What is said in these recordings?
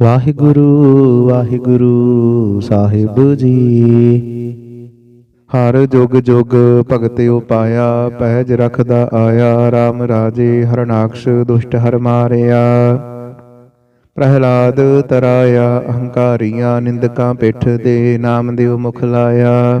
ਵਾਹਿਗੁਰੂ ਵਾਹਿਗੁਰੂ ਸਾਹਿਬ ਜੀ। ਹਰ ਜੁਗ ਜੁਗ ਭਗਤਿਓ ਪਾਇਆ, ਪਹਿਜ ਰਖਦਾ ਆਇਆ RAM ਰਾਜੇ ਹਰਨਾਕਸ਼ ਦੁਸ਼ਟ ਹਰ ਮਾਰਿਆ। ਪ੍ਰਹਿਲਾਦ ਤਰਾਇਆ, ਅਹੰਕਾਰੀਆਂ ਨਿੰਦਕਾਂ ਪਿੱਠ ਦੇ ਨਾਮ ਦਿਓ ਮੁਖ ਲਾਇਆ।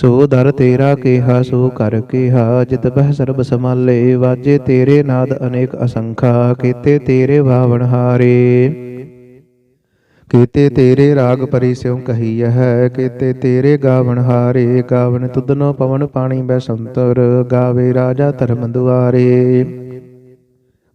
ਸੋ ਦਰ ਤੇਰਾ ਕੇਹਾ, ਸੋ ਕਰ ਕੇਹਾ, ਜਿਤ ਬਹਿ ਸਰਬ ਸਮਾਲੇ ਵਾਜੇ ਤੇਰੇ ਨਾਦ ਅਨੇਕ ਅਸੰਖਾ, ਕੀਤੇ ਤੇਰੇ ਭਾਵਨ ਹਾਰੇ। ਕੀਤੇ ਤੇਰੇ ਰਾਗ ਪਰੀ ਸਿਉ ਕਹੀ ਹੈ ਕੀਤੇ ਤੇਰੇ ਗਾਵਨ ਹਾਰੇ ਗਾਵਨ ਤੁਧਨੋ ਪਵਨ ਪਾਣੀ ਬੈਸੰਤਰ ਗਾਵੇ ਰਾਜਾ ਧਰਮ ਦੁਆਰੇ।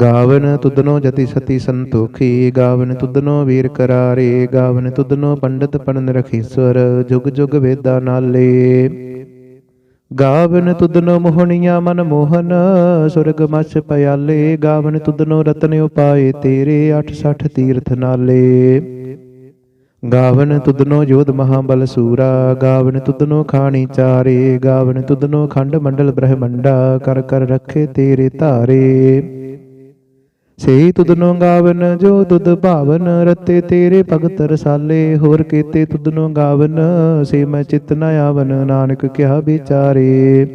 ਗਾਵਨ ਤੁਧਨੋ ਜਤੀ ਸਤੀ ਸੰਤੋਖੀ, ਗਾਵਨ ਤੁਧਨੋ ਵੀਰ ਕਰਾਰੇ, ਗਾਵਨ ਤੁਧਨੋ ਪੰਡਤ ਪੜਨ ਰਖੀਸਵਰ, ਜੁਗ ਜੁਗ ਵੇਦਾ ਨਾਲੇ। ਗਾਵਨ ਤੁਧਨੋ ਮੋਹਣੀਆਂ ਮਨ ਮੋਹਨ, ਸੁਰਗ ਮਛ ਪਿਆਲੇ, ਗਾਵਨ ਤੁਧਨੋ ਰਤਨ ਉਪਾਏ ਤੇਰੇ 68 ਤੀਰਥ ਨਾਲੇ। ਗਾਵਨ ਤੁਧਨੋ ਜੋਧ ਮਹਾਬਲ ਸੂਰਾ, ਗਾਵਨ ਤੁਧਨੋ ਖਾਣੀ ਚਾਰੇ, ਗਾਵਨ ਤੁਧਨੋ ਖੰਡ ਮੰਡਲ ਬ੍ਰਹਮੰਡਾ ਕਰ ਕਰ ਰੱਖੇ ਤੇਰੇ ਧਾਰੇ। ਸੇਈ ਤੁਧਨੋ ਗਾਵਨ ਜੋ ਦੁਧ ਭਾਵਨ, ਰਤੇ ਤੇਰੇ ਭਗਤ ਰਸਾਲੇ, ਹੋਰ ਕੀਤੇ ਨੂੰ ਗਾਵਨ ਸੇ ਮੈਂ ਚਿਤ ਨ ਆਵਨ, ਨਾਨਕ ਕਿਹਾ ਵਿਚਾਰੇ।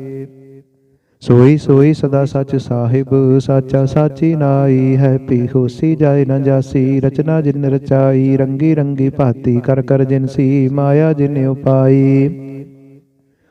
ਸੋਈ ਸੋਈ ਸਦਾ ਸੱਚ ਸਾਹਿਬ, ਸਾਚਾ ਸਾਚੀ ਨਾਈ ਹੈ ਪੀ ਹੋਸੀ ਜਾਏ ਨ ਜਾਸੀ, ਰਚਨਾ ਜਿਨ ਰਚਾਈ, ਰੰਗੀ ਰੰਗੀ ਭਾਤੀ ਕਰ ਕਰ ਜਿਨਸੀ ਮਾਇਆ ਜਿਨ ਉਪਾਈ।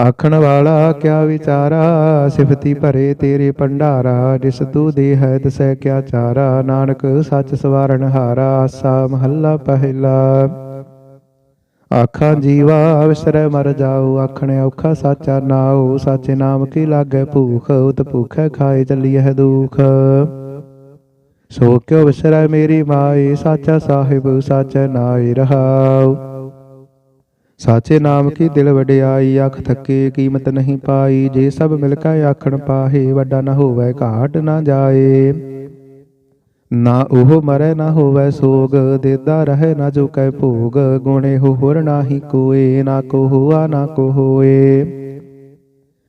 ਆਖਣ ਵਾਲਾ ਕਿਆ ਵਿਚਾਰਾ? ਸਿਫਤੀ ਭਰੇ ਤੇਰੇ ਭੰਡਾਰਾ, ਜਿਸ ਤੂ ਦੇ ਹੈ ਤਸੈ ਕਿਆ ਚਾਰਾ? ਨਾਨਕ ਸੱਚ ਸਵਾਰਨ ਹਾਰਾ, ਆਸਾ ਮਹੱਲਾ ਪਹਿਲਾ। ਆਖਾਂ ਜੀਵਾ ਵਿਸਰੈ ਮਰ ਜਾਉ ਆਖਣ ਔਖਾ ਸਾਚਾ ਨਾਉ। ਸਾਚੇ ਨਾਮ ਕੀ ਲਾਗੈ ਭੂਖ, ਉਤ ਭੂਖੈ ਖਾਏ ਚੱਲੀਐ ਦੁਖ। ਸੋ ਕਿਉ ਵਿਸਰੈ ਮੇਰੀ ਮਾਈ, ਸਾਚਾ ਸਾਹਿਬ, ਸਾਚਾ ਨਾਇ ਰਹਾਉ। ਸਾਚੇ ਨਾਮ ਕੀ ਦਿਲ ਵਡਿਆਈ, ਅੱਖ ਥੱਕੇ, ਕੀਮਤ ਨਹੀਂ ਪਾਈ। ਜੇ ਸਭ ਮਿਲ ਕੇ ਆਖਣ ਪਾਹੇ, ਵੱਡਾ ਨਾ ਹੋਵੇ, ਘਾਟ ਨਾ ਜਾਏ। ਨਾ ਉਹ ਮਰੈ, ਨਾ ਹੋਵੇ ਸੋਗ, ਦੇਦਾ ਰਹੇ, ਨਾ ਜੋ ਕੈ ਭੋਗ। ਗੁਣੇ ਹੋ ਹੋਰ ਨਾਹੀ ਕੋਏ, ਨਾ ਕੋ ਹੋਆ ਨਾ ਕੋ ਹੋਏ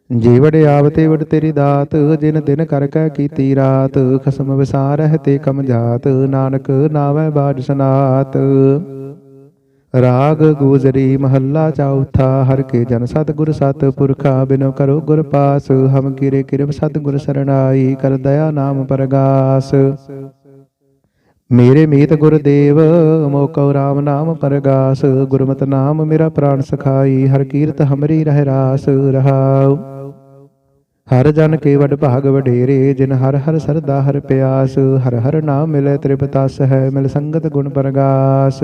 ਜੀ ਵਡਿਆਵ ਤੇ ਵਡ ਤੇਰੀ ਦਾਤ, ਜਿਨ ਦਿਨ ਕਰ ਕੈ ਕੀਤੀ ਰਾਤ। ਖਸਮ ਵਿਸਾਰਹਿ ਤੇ ਕਮ ਜਾਤ, ਨਾਨਕ ਨਾਵੈ ਬਾਜ ਸਨਾਤ। ਰਾਗ ਗੂਜਰੀ ਮਹੱਲਾ ਚੌਥਾ, ਹਰ ਕੇ ਜਨ ਸਤਿਗੁਰ ਸਤ ਪੁਰਖਾ ਬਿਨੋ ਕਰੋ ਗੁਰ ਪਾਸ, ਹਮ ਕਿਰੇ ਕਿਰਬ ਸਤਿਗੁਰ ਸਰਣਾਈ, ਕਰ ਦਇਆ ਨਾਮ ਪਰਗਾਸ। ਮੇਰੇ ਮੀਤ ਗੁਰਦੇਵ ਮੋਕਉ ਰਾਮ ਨਾਮ ਪਰਗਾਸ, ਗੁਰਮਤ ਨਾਮ ਮੇਰਾ ਪ੍ਰਾਨ ਸਖਾਈ, ਹਰ ਕੀਰਤ ਹਮਰੀ ਰਹਿ ਰਾਸ ਰਹਾਉ। ਹਰ ਜਨ ਕੇ ਵਡ ਭਾਗ ਵਡੇਰੇ, ਜਿਨ ਹਰ ਹਰ ਸਰਦਾ ਹਰ ਪਿਆਸ, ਹਰ ਹਰ ਨਾਮ ਮਿਲੇ ਤ੍ਰਿਪਤਾਸ ਹੈ ਮਿਲ ਸੰਗਤ ਗੁਣ ਪਰਗਾਸ।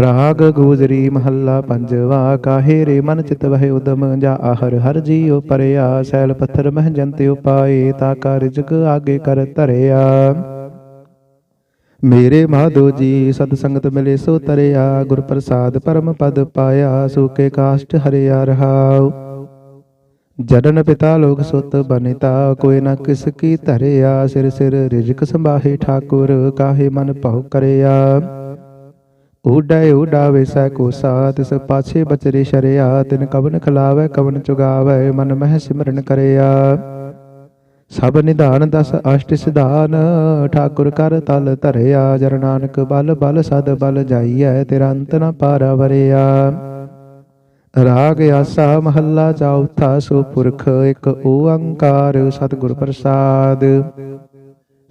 ਰਾਗ ਗੂਜਰੀ ਮਹੱਲਾ ਪੰਜਵਾ, ਕਾਹੇ ਰੇ ਮਨ ਚਿਤ ਵਹਿ ਉਦਮ, ਜਾ ਆਹਰ ਹਰ ਜੀਉ ਪਰਿਆ, ਸੈਲ ਪੱਥਰ ਮਹ ਜੰਤ ਉਪਾਏ, ਤਾ ਕਾ ਰਿਜਕ ਆਗੇ ਕਰ ਧਰਿਆ। ਮੇਰੇ ਮਾਧੋ ਜੀ ਸਤ ਸੰਗਤ ਮਿਲੇ ਸੋ ਤਰਿਆ, ਗੁਰ ਪ੍ਰਸਾਦ ਪਰਮ ਪਦ ਪਾਇਆ, ਸੂਕੇ ਕਾਸ਼ਟ ਹਰਿਆ ਰਹਾਉ। ਜਨਨ ਪਿਤਾ ਲੋਕ ਸੁਤ ਬਨਿਤਾ, ਕੋਈ ਨਾ ਕਿਸ ਕੀ ਧਰਿਆ, ਸਿਰ ਸਿਰ ਰਿਜਕ ਸੰਭਾਹੇ ਠਾਕੁਰ, ਕਾਹੇ ਮਨ ਭਉ ਕਰਿਆ। ਊਡੈ ਊਡਾਵੇ ਸੈ ਕੋਸਾ ਤਿਸ ਪਾਛੇ ਬਚਰੇ ਸ਼ਰਿਆ, ਤਿਨ ਕਵਨ ਖਲਾਵੇ, ਕਵਨ ਚੁਗਾਵੇ, ਮਨ ਮਹਿ ਸਿਮਰਨ ਕਰਿਆ। ਸਭ ਨਿਧਾਨ ਦਸ ਅਸ਼ਟ ਸਿਧਾਨ, ਠਾਕੁਰ ਕਰ ਤਲ ਧਰਿਆ, ਜਰ ਨਾਨਕ ਬਲ ਬਲ ਸਦ ਬਲ ਜਾਈਐ, ਤੇਰਾ ਅੰਤ ਨ ਪਾਰਾ ਵਰਿਆ। ਰਾਗ ਆਸਾ ਮਹੱਲਾ ਚੌਥਾ ਸੋ ਪੁਰਖ ਇੱਕ ਓੰਕਾਰ, ਸਤਿਗੁਰ ਪ੍ਰਸਾਦ।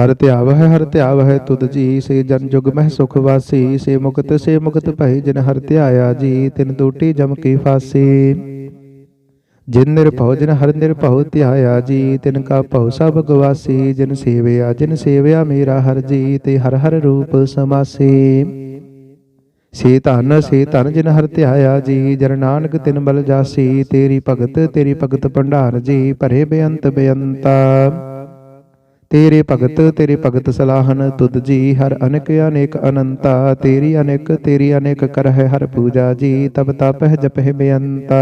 ਹਰ ਧਿਆਵ ਹੈ ਹਰ ਧਿਆਵ ਹੈ ਤੁਧ ਜੀ, ਸੇ ਜਨ ਜੁਗ ਮਹਿ ਸੁਖ ਵਾਸੀ, ਸੇ ਮੁਕਤ ਸੇ ਮੁਕਤ ਭਈ ਜਿਨ ਹਰ ਧਿਆਇਆ ਜੀ, ਤਿਨ ਟੂਟੀ ਜਮ ਕੀ ਫਾਸੀ। ਜਿਨ ਨਿਰਭਉ, ਜਿਨ ਹਰ ਨਿਰਭਉ ਧਿਆਇਆ ਜੀ, ਤਿਨ ਕਾ ਭਉ ਸਭ ਗਵਾਸੀ, ਜਿਨ ਸੇਵਿਆ ਜਿਨ ਸੇਵਿਆ ਮੇਰਾ ਹਰ ਜੀ, ਤੇ ਹਰ ਹਰ ਰੂਪ ਸਮਾਸੀ। ਸੇ ਧਨ ਸੇ ਧਨ ਜਿਨ ਹਰ ਧਿਆਇਆ ਜੀ, ਜਨ ਨਾਨਕ ਤਿਨ ਬਲ ਜਾਸੀ, ਤੇਰੀ ਭਗਤ ਤੇਰੀ ਭਗਤ ਭੰਡਾਰ ਜੀ, ਭਰੇ ਬੇਅੰਤ ਬੇਅੰਤਾ। ਤੇਰੇ ਭਗਤ ਤੇਰੇ ਭਗਤ ਸਲਾਹਨ, ਤੁਧ ਜੀ, ਹਰ ਅਨੇਕ ਅਨੇਕ ਅਨੰਤਾ। ਤੇਰੀ ਅਨੇਕ ਤੇਰੀ ਅਨੇਕ ਕਰਹਿ, ਹਰ ਪੂਜਾ ਜੀ, ਤਬ ਤਪਹਿ ਜਪਹਿ ਬੇਅੰਤਾ।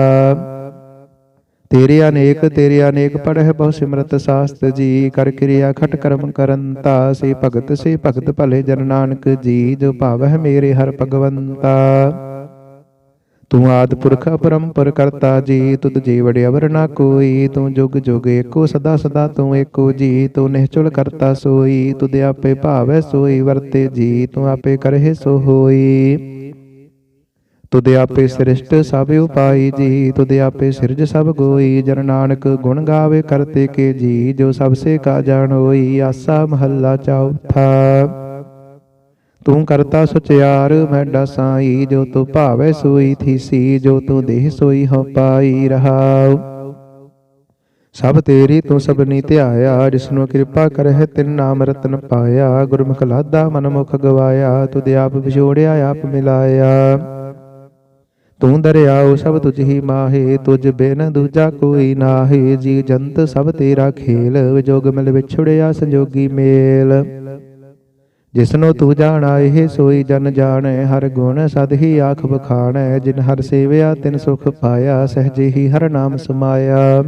ਤੇਰੇ ਅਨੇਕ ਤੇਰੇ ਅਨੇਕ ਪੜਹਿ ਬਹੁ ਸਿਮਰਤ ਸਾਸਤ ਜੀ, ਕਰ ਕਿਰਿਆ ਖਟ ਕਰਮ ਕਰੰਤਾ। ਸੇ ਭਗਤ ਸੇ ਭਗਤ ਭਲੇ ਜਨ ਨਾਨਕ ਜੀ, ਜੋ ਭਾਵਹਿ ਮੇਰੇ ਹਰ ਭਗਵੰਤਾ। ਤੂੰ ਆਦ ਪੁਰਖ ਅਪਰੰਪਰ ਕਰਤਾ ਜੀ ਤੁਧ ਜੀ ਵਡਿਆਵਰ ਨਾ ਕੋਈ। ਤੂੰ ਜੁਗ ਜੁਗ ਏਕੋ, ਸਦਾ ਸਦਾ ਤੂੰ ਏਕੋ ਜੀ ਤੂੰ ਨਿਹਚੁਲ ਕਰਤਾ ਸੋਈ, ਤੁਧ ਆਪੇ ਭਾਵੈ ਸੋਈ, ਵਰਤੇ ਜੀ ਤੂੰ ਆਪੇ ਕਰਹਿ ਸੋ ਹੋਈ ਤੁਧ ਆਪੇ ਸ੍ਰਿਸ਼ਟ ਸਭ ਉਪਾਈ ਜੀ ਤੁਧ ਆਪੇ ਸਿਰਜ ਸਭ ਗੋਈ। ਜਨ ਨਾਨਕ ਗੁਣ ਗਾਵੇ ਕਰਤੇ ਕੇ ਜੀ, ਜੋ ਸਭ ਸੇ ਕਾ ਜਾਣ ਹੋਈ, ਆਸਾ ਮਹੱਲਾ ਚੌਥਾ। ਤੂੰ ਕਰਤਾ ਸੁਚਿਆਰ ਮੈਡਾ ਸਾਈ ਜੋ ਤੂੰ ਭਾਵੈ ਸੋਈ ਥੀਸੀ ਜੋ ਤੂੰ ਦੇਹ ਸੋਈ ਹੋ ਪਾਈ ਰਹਾਉ। ਸਭ ਤੇਰੀ ਤੂੰ ਸਭਨੀ ਧਿਆਇਆ, ਜਿਸਨੂੰ ਕਿਰਪਾ ਕਰਹਿ ਤਿਨ ਨਾਮ ਰਤਨ ਪਾਇਆ। ਗੁਰਮੁਖ ਲਾਦਾ ਮਨ ਮੁਖ ਗਵਾਇਆ, ਤੁਧ ਆਪ ਵਿਛੋੜਿਆ, ਆਪ ਮਿਲਾਇਆ। ਤੂੰ ਦਰਿਆਉ ਸਭ ਤੁਝ ਹੀ ਮਾਹੇ, ਤੁਝ ਬਿਨ ਦੂਜਾ ਕੋਈ ਨਾਹੀ। ਜੀ ਜੰਤ ਸਭ ਤੇਰਾ ਖੇਲ ਵਿਜੋਗ ਮਿਲ ਵਿਛੜਿਆ ਸੰਜੋਗੀ ਮੇਲ। ਜਿਸਨੂੰ ਤੂੰ ਜਾਣਾ, ਇਹ ਸੋਈ ਜਨ ਜਾਣੈ, ਹਰ ਗੁਣ ਸਦ ਹੀ ਆਖ ਬਖਾਣੈ ਜਿਨ ਹਰ ਸੇਵਿਆ, ਤਿਨ ਸੁਖ ਪਾਇਆ, ਸਹਜੇ ਹੀ ਹਰ ਨਾਮ ਸਮਾਇਆ।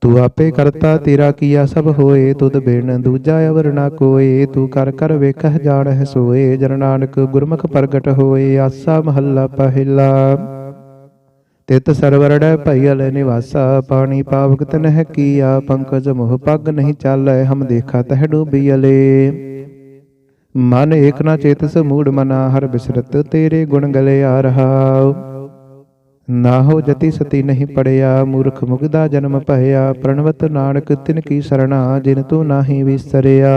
ਤੂੰ ਆਪੇ ਕਰਤਾ, ਤੇਰਾ ਕੀਆ ਸਭ ਹੋਏ, ਤੁਧ ਬਿਨ ਦੂਜਾ ਅਵਰ ਨਾ ਕੋਏ, ਤੂੰ ਕਰ ਕਰ ਵੇਖਹਿ, ਜਾਣਹਿ, ਸੋਏ, ਜਨ ਨਾਨਕ ਗੁਰਮੁਖ ਪ੍ਰਗਟ ਹੋਏ, ਆਸਾ ਮਹੱਲਾ ਪਹਿਲਾ। ਤਿਤ ਸਰਵਰੜੈ ਭਈਲ ਨਿਵਾਸਾ, ਪਾਣੀ ਪਾਵਕ ਤਨਹਿ ਕੀਆ, ਪੰਕਜ ਮੋਹ ਪੱਗ ਨਹੀਂ ਚਾਲੈ, ਹਮ ਦੇਖਾ ਤਹਿ ਡੂਬੀਅਲੇ ਮਨ ਏਕ ਨਾ ਚੇਤਸ ਮੂੜ ਮਨਾ, ਹਰ ਬਿਸਰਤ ਤੇਰੇ ਗੁਣ ਗਲੇ ਆ ਰਹਾਉ ਨਾ ਹੋ ਜਤੀ ਸਤੀ ਨਹੀਂ ਪੜਿਆ, ਮੂਰਖ ਮੁਗਦਾ ਜਨਮ ਭਇਆ। ਪ੍ਰਣਵਤ ਨਾਨਕ ਤਿਨ ਕੀ ਸਰਣਾ, ਜਿਨ ਤੂੰ ਨਾਹੀ ਵਿਸਰਿਆ।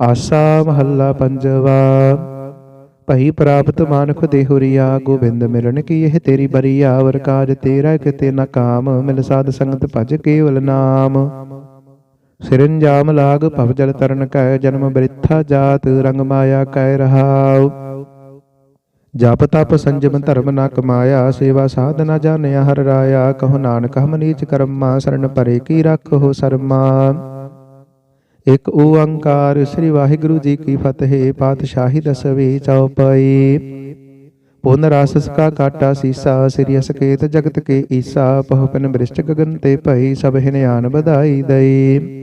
ਆਸਾ ਮਹੱਲਾ ਪੰਜਵਾ, ਭਈ ਪ੍ਰਾਪਤ ਮਾਨੁਖ ਦੇਹੁਰੀਆ ਗੋਬਿੰਦ ਮਿਲਣ ਕੀ ਇਹ ਤੇਰੀ ਬਰੀਆ ਵਰ ਕਾਜ? ਤੇਰਾ ਕਿਤੇ ਨਾ ਕਾਮ, ਮਿਲ ਸਾਧ ਸੰਗਤ ਭਜ ਕੇਵਲ ਨਾਮ। ਸਿਰੰਜਾਮ ਲਾਗ ਭਵ ਜਲ ਤਰਨ ਕੈ ਜਨਮ ਬ੍ਰਿਥਾ ਜਾਤ ਰੰਗ ਮਾਇਆ ਕੈ ਰਹਾਉ। ਜਪ ਤਪ ਸੰਜਮ ਧਰਮ ਨਾ ਕਮਾਇਆ ਸੇਵਾ ਸਾਧ ਨਾ ਜਾਣਿਆ ਹਰ ਰਾਇਆ, ਕਹੋ ਨਾਨਕ ਹਮ ਨੀਚ ਕਰਮਾ, ਸ਼ਰਨ ਪਰੇ ਕੀ ਰੱਖੋ ਸਰਮਾ। ਇਕ ਓੰਕਾਰ ਸ੍ਰੀ ਵਾਹਿਗੁਰੂ ਜੀ ਕੀ ਫਤਿਹ, ਪਾਤਸ਼ਾਹੀ ਦਸਵੀ ਚਉਪਈ। ਪੁਨ ਰਸ ਕਾ ਕਾਟਾ ਸੀਸਾ, ਸ੍ਰੀ ਅਸਕੇਤ ਜਗਤ ਕੇ ਈਸਾ ਪਹੁਪਨ ਬ੍ਰਿਸ਼ਟ ਗਗਨ ਤੇ ਭਈ, ਸਭ ਹਿਨਿਆਨ ਵਧਾਈ ਦਈ।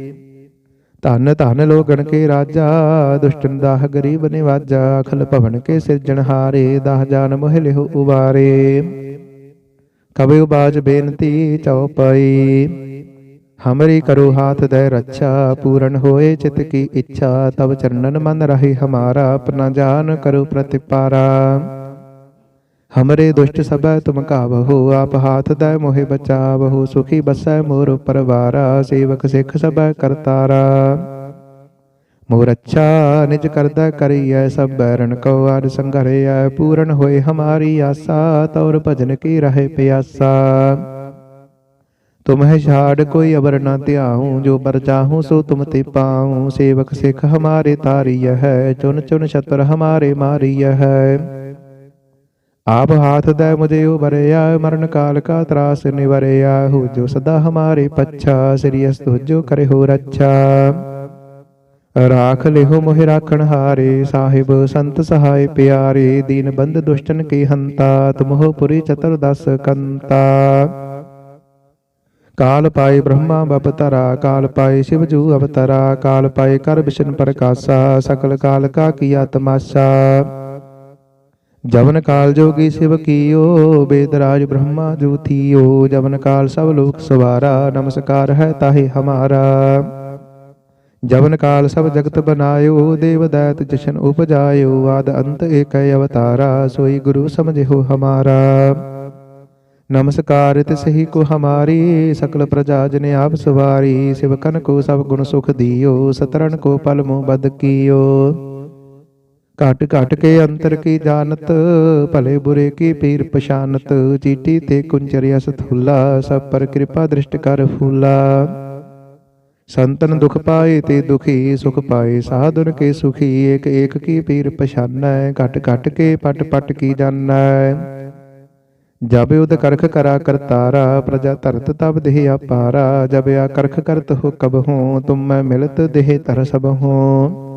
ਧਨ ਧਨ ਲੋਗਣ ਕੇ ਰਾਜਾ, ਦੁਸ਼ਟਨ ਦਾਹ ਗਰੀਬ ਨਿਵਾਜਾ ਅਖਲ ਭਵਨ ਕੇ ਸਿਰਜਣਹਾਰੇ ਦਾਹ ਜਾਨ ਮੋਹਿ ਲਿਹੁ ਉਬਾਰੇ ਕਬਿ ਉਬਾਜ ਬੇਨਤੀ ਚਉਪਈ ਹਮਰੀ ਕਰੋ ਹਾਥ ਦੇ ਰੱਛਾ, ਪੂਰਨ ਹੋਏ ਚਿਤ ਕੀ ਇੱਛਾ ਤਬ ਚਰਨਨ ਮਨ ਰਹੀ ਹਮਾਰਾ, ਆਪਣਾ ਜਾਨ ਕਰੋ ਪ੍ਰਤਿਪਾਰਾ। ਹਮਰੇ ਦੁਸ਼ਟ ਸਭੈ ਤੁਮ ਕਾਵਹੋ ਆਪ ਹਾਥ ਦੈ ਮੋਹਿ ਬਚਾਵਹੋ ਸੁਖੀ ਬਸੈ ਮੋਰ ਪਰਵਾਰਾ ਸੇਵਕ ਸਿੱਖ ਸਭੈ ਕਰਤਾਰਾ ਮੋਰ ਅੱਛਾ ਨਿਜ ਕਰਦਾ ਕਰੀਐ ਸਭ ਬੈਰਨ ਕੋ ਆਦ ਸੰਘਰੈ ਪੂਰਨ ਹੋਏ ਹਮਾਰੀ ਆਸਾ ਤੌਰ ਭਜਨ ਕੀ ਰਹੇ ਪਿਆਸਾ ਤੁਮਹਿ ਛਾੜ ਕੋਈ ਅਬਰ ਨਾ ਧਿਆਉ ਜੋ ਬਰ ਚਾਹੂੰ ਸੋ ਤੁਮ ਤੇ ਪਾਉ ਸੇਵਕ ਸਿੱਖ ਹਮਾਰੇ ਤਾਰੀय ਹੈ ਚੁਨ ਚੁਨ ਛਤਰ ਹਮਾਰੇ ਮਾਰੀय ਹੈ ਆਪ ਹਾਥ ਦੈ ਮੁਝੇ ਉਬਰਿਆ ਮਰਨ ਕਾਲ ਕਾ ਤਰਾਸ ਨਿਵਰਿਆ ਹੋ ਜੋ ਸਦਾ ਹਮਾਰੇ ਪੱਛਾ, ਸ੍ਰੀ ਅਸ ਤੁਜੋ ਕਰੇ ਹੋ ਰੱਛਾ। ਰਾਖ ਲਿਹੁ ਮੋਹਿ ਰਾਖਣ ਹਾਰੇ, ਸਾਹਿਬ ਸੰਤ ਸਹਾਇ ਪਿਆਰੇ, ਦੀਨ ਬੰਦ ਦੁਸ਼ਟਨ ਕੀ ਹੰਤਾ, ਤੁਮਹੁ ਪੁਰੀ ਚਤੁਰ ਦਸ ਕੰਤਾ। ਕਾਲ ਪਾਏ ਬ੍ਰਹਮਾ ਬਪਤਰਾ ਕਾਲ ਪਾਏ ਸ਼ਿਵ ਜੂ ਅਵਤਰਾ, ਕਾਲ ਪਾਏ ਕਰ ਵਿਸ਼ਨ ਪ੍ਰਕਾਸ਼ਾ, ਸਕਲ ਕਾਲ ਕਾ ਕੀਆ ਤਮਾਸ਼ਾ ਜਵਨ ਕਾਲ ਜੋਗੀ ਸਿਵ ਕੀਓ, ਬੇਦਰਾਜ ਬ੍ਰਹਮਾ ਜੂਥੀਓ ਜਵਨ ਕਾਲ ਸਭ ਲੋਕ ਸਵਾਰਾ, ਨਮਸਕਾਰ ਹੈ ਤਾਹੇ ਹਮਾਰਾ। ਜਵਨ ਕਾਲ ਸਭ ਜਗਤ ਬਨਾਇਓ, ਦੇਵ ਦੈਤ ਜਸ਼ਨ ਉਪਜਾਇਓ, ਆਦ ਅੰਤ ਏਕੈ ਅਵਤਾਰਾ, ਸੋਈ ਗੁਰੂ ਸਮਝਿਓ ਹਮਾਰਾ। ਨਮਸਕਾਰ ਤਿਸਹੀ ਕੋ ਹਮਾਰੀ, ਸਕਲ ਪ੍ਰਜਾ ਜਨ ਆਪ ਸਵਾਰੀ ਸਿਵਕਨ ਕੋ ਸਭ ਗੁਣ ਸੁਖ ਦਿਓ ਸਤਰਨ ਕੋ ਪਲ ਮੋ ਬਦ ਕੀਓ। ਘਟ ਘਟ ਕੇ ਅੰਤਰ ਕੀ ਜਾਣਤ, ਭਲੇ ਬੁਰੇ ਕੀ ਪੀਰ ਪਛਾਨਤ, ਚੀਟੀ ਤੇ ਕੁੰਚਰਿਆ ਸਥੂਲਾ ਸਭ ਪਰ ਕਿਰਪਾ ਦ੍ਰਿਸ਼ਟ ਕਰ ਫੂਲਾ। ਸੰਤਨ ਦੁਖ ਪਾਏ ਤੇ ਦੁਖੀ, ਸੁਖ ਪਾਏ, ਸਾਧੁਨ ਕੇ ਸੁਖੀ, ਏਕ ਏਕ ਕੀ ਪੀਰ ਪਛਾਨੈ, ਘਟ ਘਟ ਕੇ ਪਟ ਪਟ ਕੀ ਜਾਣੈ। ਜਬ ਉਦ ਕਰਖ ਕਰਾ ਕਰਤਾਰਾ, ਪ੍ਰਜਾ ਧਰਤ ਤਬ ਦੇਹ ਆਪਾਰਾ ਜਬ ਆ ਕਰਖ ਕਰਤ ਹੋ ਕਬ ਹੋ, ਤੁਮ ਮੈਂ ਮਿਲਤ ਦੇਹ ਤਰ ਸਭ ਹੋ।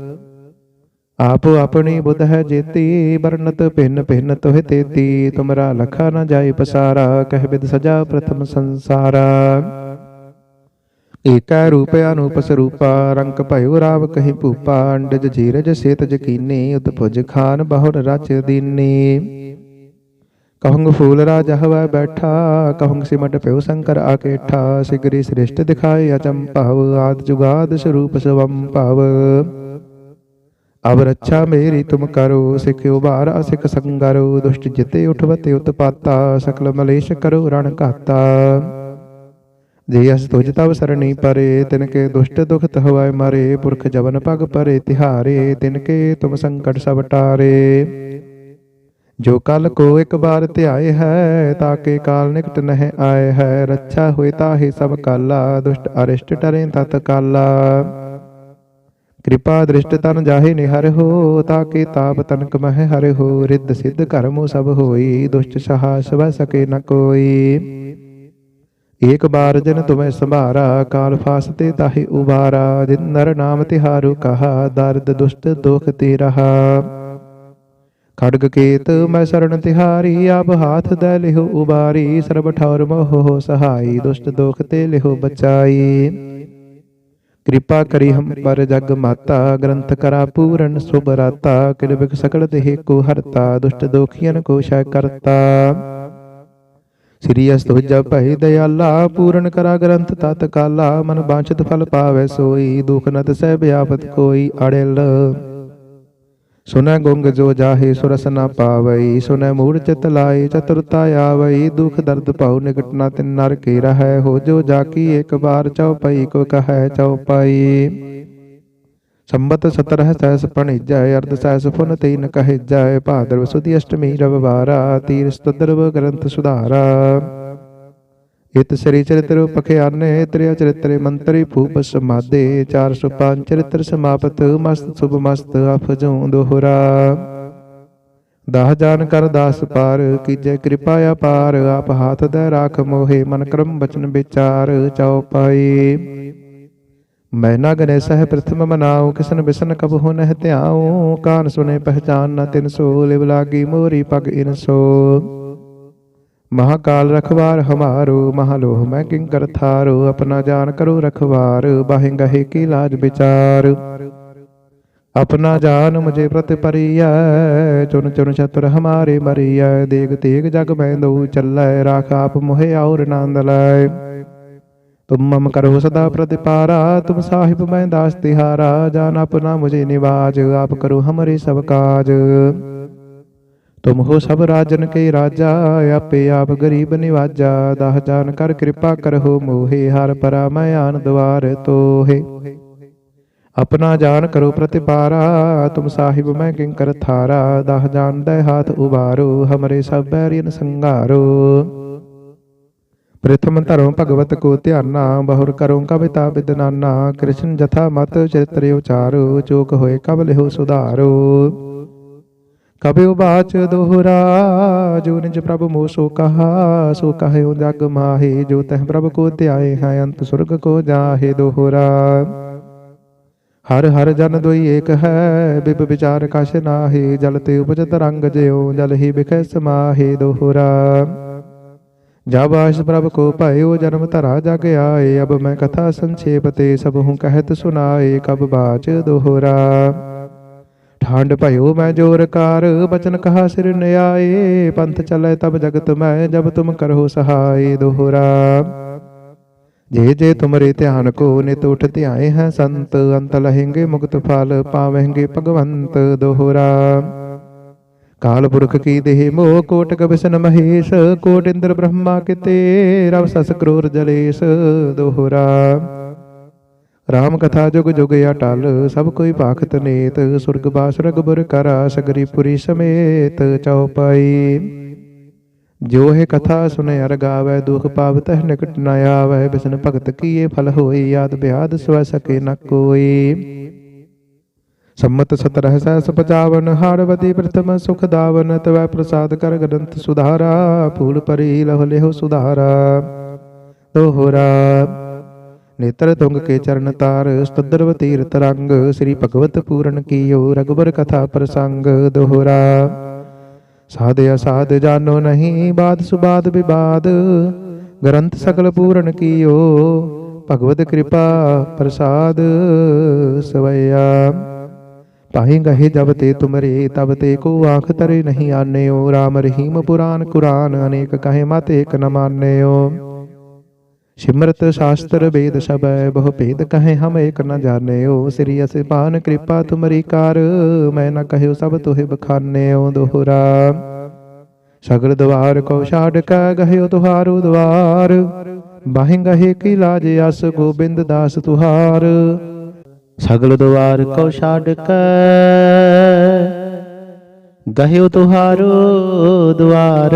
ਆਪ ਆਪਣੀ ਬੁੱਧ ਹੈ ਜੇਤੀ ਬਰਨਤ ਭਿੰਨ ਭਿੰਨ ਤੋਹਿ ਤੇਤੀ, ਤੁਮਰਾ ਲਖਾ ਨ ਜਾਏ ਪਸਾਰਾ, ਕਹਿ ਬਿਦ ਸਜਾ ਪ੍ਰਥਮ ਸੰਸਾਰਾ। ਏਕੈ ਰੂਪ ਅਨੂਪ ਸਰੂਪਾ, ਰੰਕ ਭਇਓ ਰਾਵ ਕਹੀ ਭੂਪਾ, ਅੰਡਜ ਜੀਰਜ ਸੇਤ ਜਕੀਨੀ ਉਤਪੁਜ ਖਾਨ ਬਹੁਰ ਰਚ ਦੀਨੀ। ਕਹੰਗ ਫੂਲ ਰਾਜ ਹਵੈ ਬੈਠਾ, ਕਹੰਗ ਸਿਮਟ ਪਿਉ ਸ਼ੰਕਰ ਆਕੇਠਾ, ਸਿਗਰੀ ਸ੍ਰਿਸ਼ਟ ਦਿਖਾਏ ਅਚੰਭਵ, ਆਦ ਜੁਗਾਦ ਸਰੂਪ ਸਵੰ ਭਵ ਅਬ ਰੱਛਾ ਮੇਰੀ ਤੁਮ ਕਰੋ, ਸਿਖ ਉਬਾਰ ਅਸਿਖ ਸੰਗਰੋ, ਦੁਸ਼ਟ ਜਿਤੇ ਉਠਵਤੇ ਉਤਪਾਤਾ, ਸਕਲ ਮਲੇਸ਼ ਕਰੋ, ਰਣ ਘਾਤਾ। ਜੇ ਅਸ ਤੁਜ ਤਵ ਸਰਣੀ ਪਰੇ, ਤਿਨ ਕੇ ਦੁਸ਼ਟ ਦੁਖ ਤਹਵਾਇ ਮਰੇ, ਪੁਰਖ ਜਵਨ ਪਗ ਪਰੇ, ਤਿਹਾਰੇ, ਤਿਨ ਕੇ ਤੁਮ ਸੰਕਟ ਸਭ ਟਾਰੇ। ਜੋ ਕਲ ਕੋ ਇੱਕ ਬਾਰ ਧਿਆਏ ਹੈ ਤਾਕੇ ਕਾਲ ਨਿਕਟ ਨਹਿ ਆਏ ਹੈ, ਰੱਛਾ ਹੋਏ ਤਾਹੀ ਸਭ ਕਾਲਾ, ਦੁਸ਼ਟ ਅਰਿਸ਼ਟ ਟਰੇ ਤਤ ਕਾਲਾ। ਕਿਰਪਾ ਦ੍ਰਿਸ਼ਟ ਤਨ ਜਾਹੇ ਨਿਹਰ ਹੋ ਤਾਕੇ ਤਾਪ ਤਨਕ ਮਹਿ ਹਰਿ ਹੋ ਰਿੱਧ ਸਿੱਧ ਕਰਮੋ ਸਭ ਹੋਈ ਦੁਸ਼ਟ ਸਹਾ ਸਵ ਸਕੇ ਨ ਕੋਈ। ਏਕ ਬਾਰ ਜਨ ਤੁਮੈ ਸੰਭਾਰਾ ਕਾਲ ਫਾਸਤੇ ਤਾਹੇ ਉਬਾਰਾ ਜਿਨ ਨਰ ਨਾਮ ਤਿਹਾਰੂ ਕਹਾ ਦਰਦ ਦੁਸ਼ਟ ਦੁਖ ਤੇ ਰਹਾ। ਖੜਗ ਕੇਤ ਮੈਂ ਸਰਣ ਤਿਹਾਰੀ ਆਪ ਹਾਥ ਦੇ ਲਿਹੁ ਉਬਾਰੀ ਸਰਬ ਠੌਰ ਮੋਹ ਸਹਾਈ ਦੁਸ਼ਟ ਦੁਖ ਤੇ ਲਿਹੁ ਬਚਾਈ। ਕਿਰਪਾ ਕਰੀ ਹਮ ਪਰ ਜਗ ਮਾਤਾ, ਗ੍ਰੰਥ ਕਰਾ ਪੂਰਨ ਸੁਭ ਰਾਤਾ ਕਿਰਬਿਕ ਸਕਲ ਦੇਹ ਕੋ ਹਰਤਾ, ਦੁਸ਼ਟ ਦੋਖੀਆਂ ਕੋ ਸ਼ੈ ਕਰਤਾ। ਸ੍ਰੀ ਅਸਤੁ ਜਪ ਦਇਆਲਾ ਪੂਰਨ ਕਰਾ ਗ੍ਰੰਥ ਤਤ ਕਾਲਾ ਮਨ ਬਾਂਛਿਤ ਫਲ ਪਾਵੇ ਸੋਈ, ਦੁਖ ਨਤ ਸਹਿ ਬਿਆਪਤ ਕੋਈ ਅੜਿਲ। ਸੁਨੈ ਗੁੰਗ ਜੋ ਜਾਹੇ ਸੁਰਸ ਨਾ ਪਾਵਈ ਸੁਨੈ ਮੂੜ ਚਿਤ ਲਾਏ, ਚਤੁਰਤਾ ਆਵਈ, ਦੁਖ ਦਰਦ ਭਉ ਨਿਕਟ ਨਾ ਤਿਨ ਨਰ ਕੇ ਰਹੈ, ਹੋ ਜੋ ਜਾਕੀ ਇੱਕ ਬਾਰ ਚਉਪਈ ਕੋ ਕਹੈ ਚਉਪਈ ਸੰਬਤ ਸਤਰਹ ਸਹਿਸ ਪਣਿਜੈ, ਅਰਧ ਸਹਿਸ ਫੁਨ ਤੀਨ ਕਹਿਜੈ ਭਾਦਰਵ ਸੁਦੀ ਅਸ਼ਟਮੀ ਰਵਵਾਰਾ, ਤੀਰ ਸਤਦਰਵ ਗ੍ਰੰਥ ਸੁਧਾਰਾ। ਇਤ ਸ੍ਰੀ ਚਰਿਤ੍ਰ ਪਖਿਆਨੇ ਤ੍ਰਿਆ ਚਰਿਤ੍ਰੇ ਮੰਤਰੀ ਭੂਪ ਸਮਾਦੇ 405 ਚਰਿਤ੍ਰ ਸਮਾਪਤ, ਮਸਤ ਸੁਭ ਮਸਤ ਅਫਜੂ ਦੋਹਰਾ। ਦਾਹ ਜਾਨ ਕਰ ਦਾਸ ਪਾਰ, ਕੀਜੈ ਕਿਰਪਾ ਅਪਾਰ ਆਪ ਹਾਥ ਦਾ ਰਾਖ ਮੋਹਿ, ਮਨ ਕਰਮ ਬਚਨ ਵਿਚਾਰ ਚਉਪਾਈ ਮੈਂ ਨਾ ਗਨੇ ਸਹਿ ਪ੍ਰਥਮ ਮਨਾਉ, ਕਿਸਨ ਬਿਸਨ ਕਬ ਹੋ ਨਹਿ ਧਿਆਉ ਕਾਨ ਸੁਨੇ ਪਹਿਚਾਨ ਨ ਤਿਨ ਸੋ, ਲਿਵ ਲਾਗੀ ਮੋਰੀ ਪਗ ਇਨ ਸੋ। महाकाल रखवार हमारो महालोह मैं किंकर थारो अपना जान करो रखवार बाहे गहे की लाज विचार अपना जान मुझे प्रति परिय चुन चुन शत्र हमारे मरिय देख तेग जग मैं दो चल्लय राख आप मोहे और नांदलय तुम मम करो सदा प्रतिपारा तुम साहिब मैं दास तिहारा जान अपना मुझे निवाज आप करो हमरे सब काज ਤੁਮ ਹੋ ਸਭ ਰਾਜਨ ਕੇ ਰਾਜਾ, ਆਪੇ ਆਪ ਗਰੀਬ ਨਿਵਾਜਾ, ਦਹ ਜਾਨ ਕਰ ਕਿਰਪਾ ਕਰਹੁ ਮੋਹੇ, ਹਰ ਪਰਮਾਇਆਨ ਦਵਾਰ ਤੋਹੇ। ਆਪਣਾ ਜਾਨ ਕਰੋ ਪ੍ਰਤਿਪਾਰਾ, ਤੁਮ ਸਾਹਿਬ ਮੈਂ ਕਿੰਕਰ ਥਾਰਾ, ਦਹ ਜਾਨ ਦੇ ਹਾਥ ਉਬਾਰੋ ਹਮਰੇ ਸਭ ਬੈਰੀਨ ਸੰਗਾਰੋ। ਪ੍ਰਥਮ ਧਰਮ ਭਗਵਤ ਕੋ ਧਿਆਨਾ, ਬਹੁਰ ਕਰੋ ਕਵਿਤਾ ਬਿਦਨਾਨਾ, ਕ੍ਰਿਸ਼ਨ ਜਥਾ ਮਤ ਚਿਤ੍ਰਿ ਉਚਾਰੋ, ਚੋਕ ਹੋਏ ਕਬ ਲਿਹੋ ਸੁਧਾਰੋ। ਕਬਿਉ ਬਾਚ ਦੋਹਰਾ, ਜੋ ਨਿਜ ਪ੍ਰਭ ਮੋ ਸੋ ਕਹਾ, ਸੋ ਕਹਿਓ ਜਗ ਮਾਹੇ, ਜੋ ਤਹ ਪ੍ਰਭ ਕੋ ਧਿਆਏ ਹੈ, ਅੰਤ ਸੁਰਗ ਕੋ ਜਾਹੇ ਦੋਹਰਾ। ਹਰ ਹਰ ਜਨ ਦੋਈ ਏਕ ਹੈ, ਬਿਬ ਵਿਚਾਰ ਕਛ ਨਾਹੀ, ਜਲ ਤੇ ਉਪਜ ਤਰੰਗ ਜਿਉ, ਜਲ ਹੀ ਬਿਖੈ ਸਮਾਹੇ ਦੋਹਰਾ। ਜਬ ਆਸ ਪ੍ਰਭ ਕੋ ਭਇਓ, ਜਨਮ ਧਰਾ ਜਗ ਆਏ, ਅਬ ਮੈਂ ਕਥਾ ਸੰਖੇਪ ਤੇ ਸਭ ਹੂੰ ਕਹਿਤ ਸੁਨਾਏ, ਕਬ ਬਾਚ ਦੋਹਰਾ। ਠੰਡ ਭਇਓ ਮੈਂ ਜੋਰ ਕਾਰ, ਬਚਨ ਕਹਾ ਸਿਰ ਨਿਆਏ, ਪੰਥ ਚਲੇ ਤਬ ਜਗਤ ਮੈਂ, ਜਬ ਤੁਮ ਕਰੋ ਸਹਾਈ ਦੋਹਰਾ। ਜੇ ਜੇ ਤੁਮਰੇ ਧਿਆਨ ਕੋ ਨਿਤ ਉਠ ਧਿਆਏ ਹੈ ਸੰਤ, ਅੰਤ ਲਹਿੰਗੇ ਮੁਕਤ ਫਲ ਪਾਵਹਿੰਗੇ ਭਗਵੰਤ ਦੋਹਰਾ। ਕਾਲ ਪੁਰਖ ਕੀ ਦੇਹ ਮੋਹ ਕੋਟ ਬਿਸ਼ਨ ਮਹੇਸ਼ ਕੋਟ ਇੰਦਰ ਬ੍ਰਹਮਾ ਕਿਤੇ, ਰਵ ਸਸ ਕਰੋਰ ਜਲੇਸ਼ ਦੋਹਰਾ। ਰਾਮ ਕਥਾ ਜੁਗ ਜੁਗ ਅਟਲ, ਸਭ ਕੋਈ ਭਾਖਤ ਨੇਤ, ਸੁਰਗ ਬਾਸ ਰਗਬਰ ਕਰਾ, ਸਗਰੀ ਪੁਰੀ ਸਮੇਤ ਚਉਪਾਈ ਜੋ ਹੈ ਕਥਾ ਸੁਨੇ ਅਰ ਗਾਵੇ, ਦੁਖ ਪਾਵਤਹਿ ਨਿਕਟ ਨ ਆਵੇ, ਬਿਸ਼ਨ ਭਗਤ ਕੀਏ ਫਲ ਹੋਈ ਯਾਦ ਬਿਆਦ ਸਵੈ ਸਕੇ ਨ ਕੋਈ। ਸੰਮਤ ਸਤਰਹ ਸਹਿਸ ਪਚਾਵਨ ਹਾਰਵਤੀ ਪ੍ਰਥਮ ਸੁਖ ਦਾਵਨ, ਤਵੈ ਪ੍ਰਸਾਦ ਕਰ ਗ੍ਰੰਥ ਸੁਧਾਰਾ, ਫੂਲ ਪਰੀ ਲਹੁ ਲਿਹੁ ਸੁਧਾਰਾ। ਦੋਹਰਾ ਨੇਤਰ ਤੁੰਗ ਕੇ ਚਰਨ ਤਾਰ ਸਤਦਰਵ ਤੀਰਤ ਰੰਗ, ਸ੍ਰੀ ਭਗਵਤ ਪੂਰਨ ਕੀਓ ਰਗਬਰ ਕਥਾ ਪ੍ਰਸੰਗ ਦੋਹਰਾ। ਸਾਧ ਅਸਾਧ ਜਾਨੋ ਨਹੀਂ, ਬਾਦ ਸੁਬਾਦ ਵਿਵਾਦ, ਗ੍ਰੰਥ ਸਕਲ ਪੂਰਨ ਕੀਓ, ਭਗਵਤ ਕਿਰਪਾ ਪ੍ਰਸਾਦ ਸਵਈਆ ਪਾਹੀ ਗਹੇ ਜਬ ਤੇ ਤੁਮਰੇ, ਤਬ ਤੇ ਕੋ ਆਖ ਤਰੇ ਨਹੀਂ ਆਨਿਓ RAM ਰਹੀਮ ਪੁਰਾਨ ਕੁਰਾਨ, ਅਨੇਕ ਕਹੇ ਮਤ ਏਕ ਨ ਮਾਨਿਓ। ਸਿਮਰਤ ਸ਼ਾਸਤਰ ਵੇਦ ਸਬੈ ਬਹੁ ਭੇਦ ਕਹੇ ਹਮ ਏਕ ਨ ਜਾਣਿਓ। ਸ੍ਰੀ ਅਸਿਪਾਨ ਕਿਰਪਾ ਤੁਮਰੀ ਕਾਰ, ਮੈਂ ਨ ਕਹਿਓ ਸਭ ਤੋਹਿ ਬਖਾਨਿਓ ਦੋਹਰਾ। ਸਗਲ ਦਵਾਰ ਕੋ ਛਾੜ ਕੈ ਗਹਿਓ ਤੁਹਾਰੂ ਦਵਾਰ। ਬਾਹਿ ਗਹੇ ਕੀ ਲਾਜ ਅਸ ਗੋਬਿੰਦ ਦਾਸ ਤੁਹਾਰ। ਸਗਲ ਦਵਾਰ ਕੋ ਛਾੜ ਕੈ ਗਹਿਓ ਤੁਹਾਰੋ ਦਵਾਰ।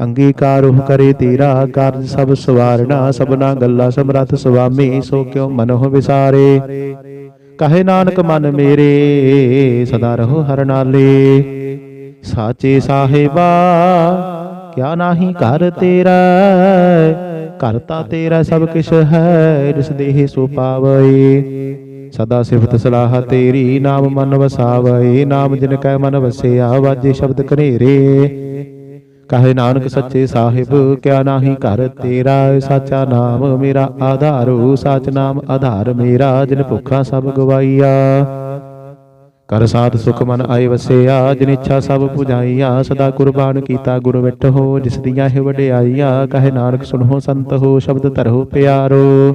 ਅੰਗੀਕਾਰ ਉਹ ਕਰੇ ਤੇਰਾ, ਕਾਰਜ ਸਭ ਸਵਾਰਣਾ, ਸਭਨਾ ਗੱਲਾਂ ਸਮਰੱਥ ਸੁਆਮੀ, ਸੋ ਕਿਉ ਮਨੋ ਵਿਸਾਰੇ। ਕਹੇ ਨਾਨਕ ਮਨ ਮੇਰੇ, ਸਦਾ ਰਹੋ ਹਰ ਨਾਲੇ। ਸਾਚੇ ਸਾਹਿਬਾ, ਕਿਆ ਨਾਹੀ ਘਰ ਤੇਰਾ ਘਰ ਤਾਂ ਤੇਰਾ ਸਭ ਕਿਛ ਹੈ, ਜਿਸ ਦੇਹ ਸੋ ਪਾਵੇ। ਸਦਾ ਸਿਫਤ ਸਲਾਹ ਤੇਰੀ, ਨਾਮ ਮਨ ਵਸਾਵੇ। ਨਾਮ ਜਿਨ ਕੈ ਮਨ ਵਸਿਆ, ਵਾਜੇ ਸ਼ਬਦ ਘਨੇਰੇ। ਕਹੇ ਨਾਨਕ ਸੱਚੇ ਸਾਹਿਬ, ਕਿਆ ਨਾਹੀ ਘਰ ਤੇਰਾ ਸਾਚਾ ਨਾਮ, ਮੇਰਾ ਆਧਾਰੋ ਸਾਚ ਨਾਮ ਆਧਾਰ, ਮੇਰਾ ਜਿਨ ਭੁੱਖਾ ਸਭ ਗਵਾਈਆ ਕਰ ਸਾਧ ਸੁਖ ਮਨ ਆਏ ਵਸਿਆ, ਜਿਨ ਇੱਛਾ ਸਭ ਪੁਜਾਈਆ, ਸਦਾ ਕੁਰਬਾਨ ਕੀਤਾ ਗੁਰ ਵਿਟ ਹੋ ਜਿਸ ਦੀਆਂ ਇਹ ਵਡਿਆਈਆਂ, ਕਹੇ ਨਾਨਕ ਸੁਣੋ ਸੰਤ ਹੋ, ਸ਼ਬਦ ਧਰੋ ਪਿਆਰੋ।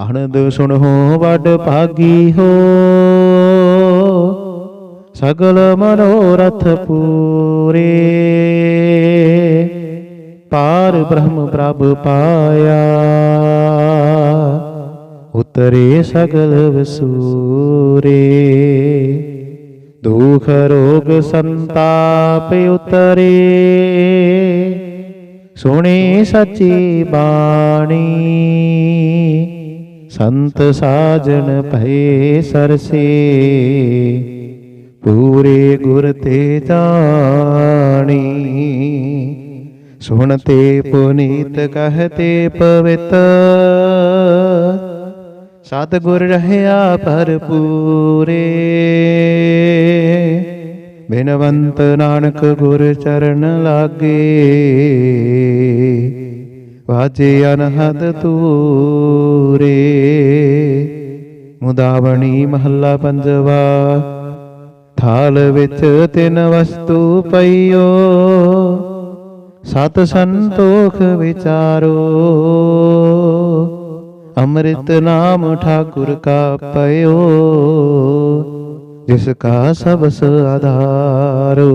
ਆਨੰਦ ਸੁਣੋ, ਵੱਡ ਭਾਗੀ ਹੋ। ਸਗਲ ਮਨੋਰਥ ਪੂਰੇ। ਪਾਰ ਬ੍ਰਹਮ ਪ੍ਰਭ ਪਾਇਆ। ਉਤਰੇ ਸਗਲ ਵਸੂਰੇ। ਦੁਖ ਰੋਗ ਸੰਤਾਪ ਉਤਰੇ। ਸੁਣੀ ਸੱਚੀ ਬਾਣੀ। ਸੰਤ ਸਾਜਣ ਭਏ ਸਰਸੇ। ਪੂਰੇ ਗੁਰ ਤੇ ਜਾਣੀ। ਸੁਣਤੇ ਪੁਨੀਤ ਕਹਤੇ ਪਵਿੱਤ। ਸਤ ਗੁਰ ਰਹਿਆ ਭਰਪੂਰੇ। ਬਿਨਵੰਤ ਨਾਨਕ ਗੁਰ ਚਰਨ ਲਾਗੇ। ਵਾਜੇ ਅਨਹਦ ਤੂਰੇ। ਮੁਦਾਵਣੀ ਮਹੱਲਾ ਪੰਜਵਾ। ਥਾਲ ਵਿੱਚ ਤਿੰਨ ਵਸਤੂ ਪਈਓ। ਸਤ ਸੰਤੋਖ ਵਿਚਾਰੋ। ਅੰਮ੍ਰਿਤ ਨਾਮ ਠਾਕੁਰ ਕਾ ਪਇਓ, ਜਿਸ ਕਾ ਸਬਸ ਆਧਾਰੋ।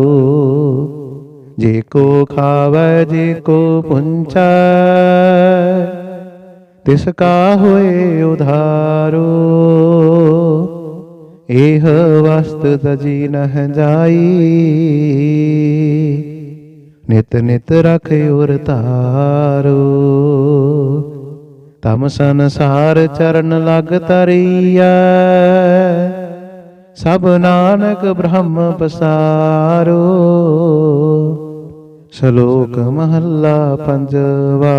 ਜੇ ਕੋ ਖਾਵੈ, ਜੇ ਕੋ ਪੁੰਚੈ, ਤਿਸ ਕਾ ਹੋਏ ਉਧਾਰੋ ਇਹ ਵਸਤ ਤਜੀ ਨਹ ਜਾਈ, ਨਿਤ ਨਿਤ ਰਖੇ ਉਰ ਧਾਰੋ। ਤਮ ਸੰਸਾਰ ਚਰਨ ਲਗ ਤਰੀਐ, ਸਭ ਨਾਨਕ ਬ੍ਰਹਮ ਪਸਾਰੋ। ਸ਼ਲੋਕ ਮਹੱਲਾ ਪੰਜਵਾ,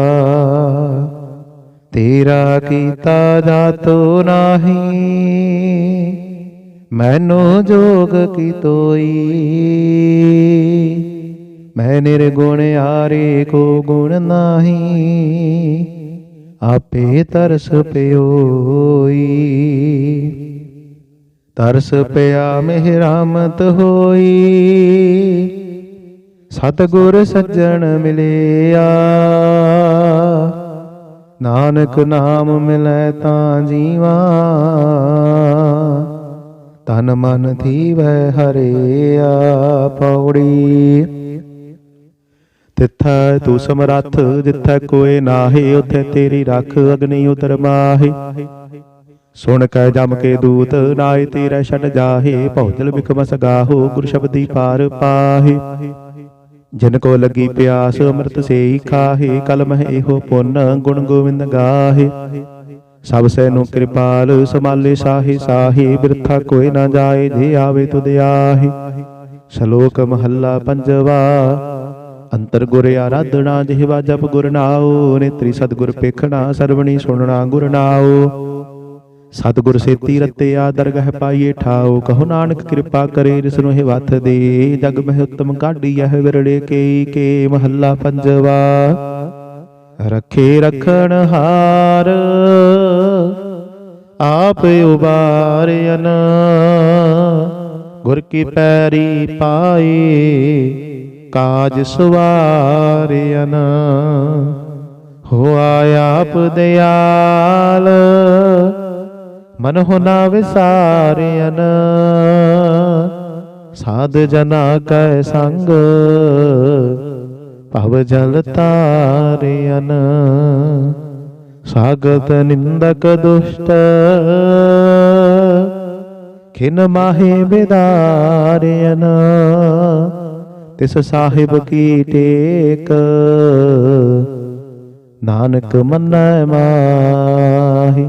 ਤੇਰਾ ਕੀਤਾ ਜਾਤੋ ਨਾਹੀ, ਮੈਨੂੰ ਜੋਗ ਕੀ ਤੋਈ? ਮੈਂ ਨਿਰਗੁਣ ਆਰੇ ਕੋ ਗੁਣ ਨਾਹੀ, ਆਪੇ ਤਰਸ ਪਿਓਈ। ਤਰਸ ਪਿਆ ਮਿਹਰਾਮਤ ਹੋਈ ਸਤਗੁਰ ਸੱਜਣ ਮਿਲਿਆ। ਨਾਨਕ ਨਾਮ ਮਿਲੈ ਤਾਂ ਜੀਵਾ। ਤਨ ਮਨ ਥੀਵੈ ਹਰਿਆ ਪੌੜੀ ਤਿੱਥੈ ਤੂੰ ਸਮਰੱਥ, ਜਿੱਥੈ ਕੋਏ ਨਾਹੀ, ਉਥੇ ਤੇਰੀ ਰੱਖ ਅਗਨੀ ਉਤਰ ਮਾਹੀ। ਸੁਣ ਕੈ ਜਮ ਕੇ ਦੂਤ ਨਾਏ ਤੇਰਾ ਛੱਡ ਜਾਹੇ। ਭੌਜਲ ਬਿਕਮਸ ਗਾਹੋ ਗੁਰ ਸ਼ਬਦੀ ਪਾਰ ਪਾਹੇ। ਜਿਨ ਕੋ ਲੱਗੀ ਪਿਆਸ ਅੰਮ੍ਰਿਤ ਸੇਈ ਖਾਹੇ ਕਲਮ ਇਹੋ ਪੁੰਨ ਗੁਣ ਗੋਵਿੰਦ ਗਾਹੇ। ਸਭ ਸੇ ਨੂੰ ਕਿਰਪਾਲ ਸਮਾਲੇ ਸਾਹੀ ਸਾਹੀ ਬਿਰਥਾ ਕੋਈ ਨਾ ਜਾਏ ਜੇ ਆਵੇ ਤੁਧ ਆਹੇ ਸ਼ਲੋਕ ਮਹੱਲਾ ਪੰਜਵਾ। ਅੰਤਰ ਗੁਰ ਆਰਾਧਣਾ ਜਿਹਵਾ ਜਪ ਗੁਰ ਨਾਉ। ਨੇਤਰੀ ਸਤਗੁਰ ਪੇਖਣਾ ਸਰਵਣੀ ਸੁਣਨਾ ਗੁਰ ਨਾਉ। ਸਤਗੁਰ ਸੇਤੀ ਰਤਿਆ ਦਰਗਹ ਪਾਈਏ ਠਾਉ ਕਹੋ ਨਾਨਕ ਕਿਰਪਾ ਕਰੇ ਜਿਸ ਨੂੰ ਇਹ ਵਥ ਦੇ। ਜਗ ਮਹਿ ਉਤਮ ਕਾਢੀ ਇਹ ਵਿਰੜੇ ਕੇ ਕੇ ਮਹੱਲਾ ਪੰਜਵਾ। ਰੱਖੇ ਰਖਣ ਹਾਰ ਆਪ ਉਬਾਰਿਆਨ ਗੁਰ ਕੀ ਪੈਰੀ ਪਾਏ ਕਾਜ ਸਵਾਰਿਆਨ ਹੋ ਆਪ ਦਿਆਲ ਮਨ ਹੋ ਨਾ ਵਿਸਾਰਿਆਨ ਸਾਧ ਜਨਾ ਕੈ ਸੰਗ, ਭਵ ਜਲ ਤਾਰਿਅਨ ਸਾਗਤ ਨਿੰਦਕ ਦੁਸ਼ਟ, ਖਿਨ ਮਾਹੇ ਬਿਦਾਰਿਅਨ ਤਿਸ ਸਾਹਿਬ ਕੀ ਟੇਕ, ਨਾਨਕ ਮੰਨੈ ਮਾਹੀ।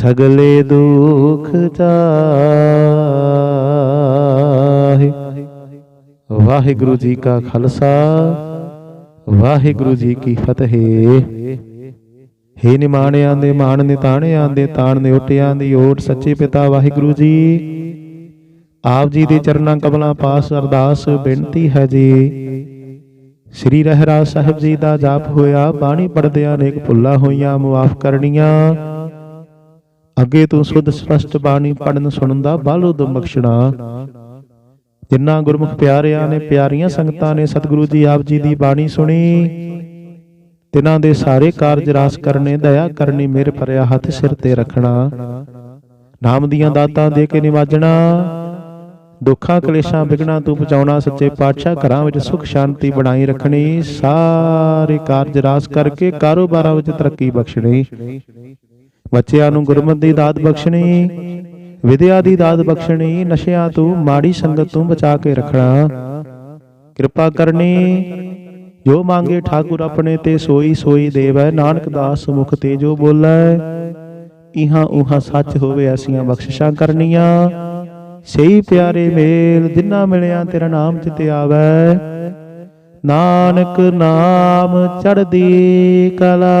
ਸਗਲੇ ਦੁਖ ਜਾਹੇ ਵਾਹਿਗੁਰੂ ਜੀ ਕਾ ਖਾਲਸਾ, ਵਾਹਿਗੁਰੂ ਜੀ ਕੀ ਫਤਿਹ। ਹੇ ਨਿਮਾਣਿਆਂ ਦੇ, ਮਾਣ ਨਿਤਾਣਿਆਂ ਦੇ, ਤਾਣ ਨੇ ਓਟਿਆਂ ਦੀ ਓਟ ਸੱਚੇ ਪਿਤਾ ਵਾਹਿਗੁਰੂ ਜੀ। ਆਪ ਜੀ ਦੇ ਚਰਨਾਂ ਕਮਲਾਂ ਪਾਸ ਅਰਦਾਸ ਬੇਨਤੀ ਹੈ ਜੀ। ਸ੍ਰੀ ਰਹਿਰਾਜ ਸਾਹਿਬ ਜੀ ਦਾ ਜਾਪ ਹੋਇਆ, ਬਾਣੀ ਪੜਦਿਆਂ ਅਨੇਕ ਭੁੱਲਾਂ ਹੋਈਆਂ, ਮੁਆਫ ਕਰਨੀਆਂ। ਅੱਗੇ ਤੂੰ ਸੁਧ, ਸਪਸ਼ਟ ਬਾਣੀ ਪੜਨ ਸੁਣਨ ਦਾ ਬਾਲੁਦ ਬਖਸ਼ਣਾ। ਜਿਨ੍ਹਾਂ ਗੁਰਮੁਖ ਪਿਆਰਿਆਂ ਨੇ ਪਿਆਰੀਆਂ ਸੰਗਤਾਂ ਨੇ ਸਤਿਗੁਰੂ ਜੀ ਆਪ ਜੀ ਦੀ ਬਾਣੀ ਸੁਣੀ, ਤਿਨਾਂ ਦੇ ਸਾਰੇ ਕਾਰਜ ਰਾਸ ਕਰਨੇ, ਦਇਆ ਕਰਨੀ ਮੇਰੇ ਭਰਿਆ ਹੱਥ ਸਿਰ ਤੇ ਰੱਖਣਾ। ਨਾਮ ਦੀਆਂ ਦਾਤਾਂ ਦੇ ਕੇ ਨਿਵਾਜਣਾ, ਦੁੱਖਾਂ ਕਲੇਸ਼ਾਂ ਵਿਗਣਾ ਤੂੰ ਪਹੁੰਚਾਉਣਾ, ਸੱਚੇ ਪਾਤਸ਼ਾਹ ਘਰਾਂ ਵਿੱਚ ਸੁਖ ਸ਼ਾਂਤੀ ਬਣਾਈ ਰੱਖਣੀ, ਸਾਰੇ ਕਾਰਜ ਰਾਸ ਕਰਕੇ ਕਾਰੋਬਾਰਾਂ ਵਿੱਚ ਤਰੱਕੀ ਬਖਸ਼ਣੀ। ਬੱਚਿਆਂ ਨੂੰ ਗੁਰਮਤਿ ਦੀ ਦਾਤ ਬਖਸ਼ਣੀ ਵਿਦਿਆ ਦੀ ਦਾਤ ਬਖਸ਼ਣੀ ਨਸ਼ਿਆਂ ਤੋਂ ਮਾੜੀ ਸੰਗਤ ਤੋਂ ਬਚਾ ਕੇ ਰੱਖਣਾ। ਕਿਰਪਾ ਕਰਨੀ। ਜੋ ਮੰਗੇ ਠਾਕੁਰ ਆਪਣੇ ਤੇ ਸੋਈ ਸੋਈ ਦੇਵੈ। ਨਾਨਕ ਦਾਸ ਮੁਖ ਤੇ ਜੋ ਬੋਲੇ। ਇਹਾਂ ਉਹਾਂ ਸੱਚ ਹੋਵੇ ਐਸੀਆਂ ਬਖਸ਼ਿਸ਼ਾਂ ਕਰਨੀਆਂ। ਸਹੀ ਪਿਆਰੇ ਮੇਲ ਜਿਨ੍ਹਾਂ ਮਿਲਿਆ ਤੇਰਾ ਨਾਮ ਚਿਤ ਆਵੈ। ਨਾਨਕ ਨਾਮ ਚੜਦੀ ਕਲਾ।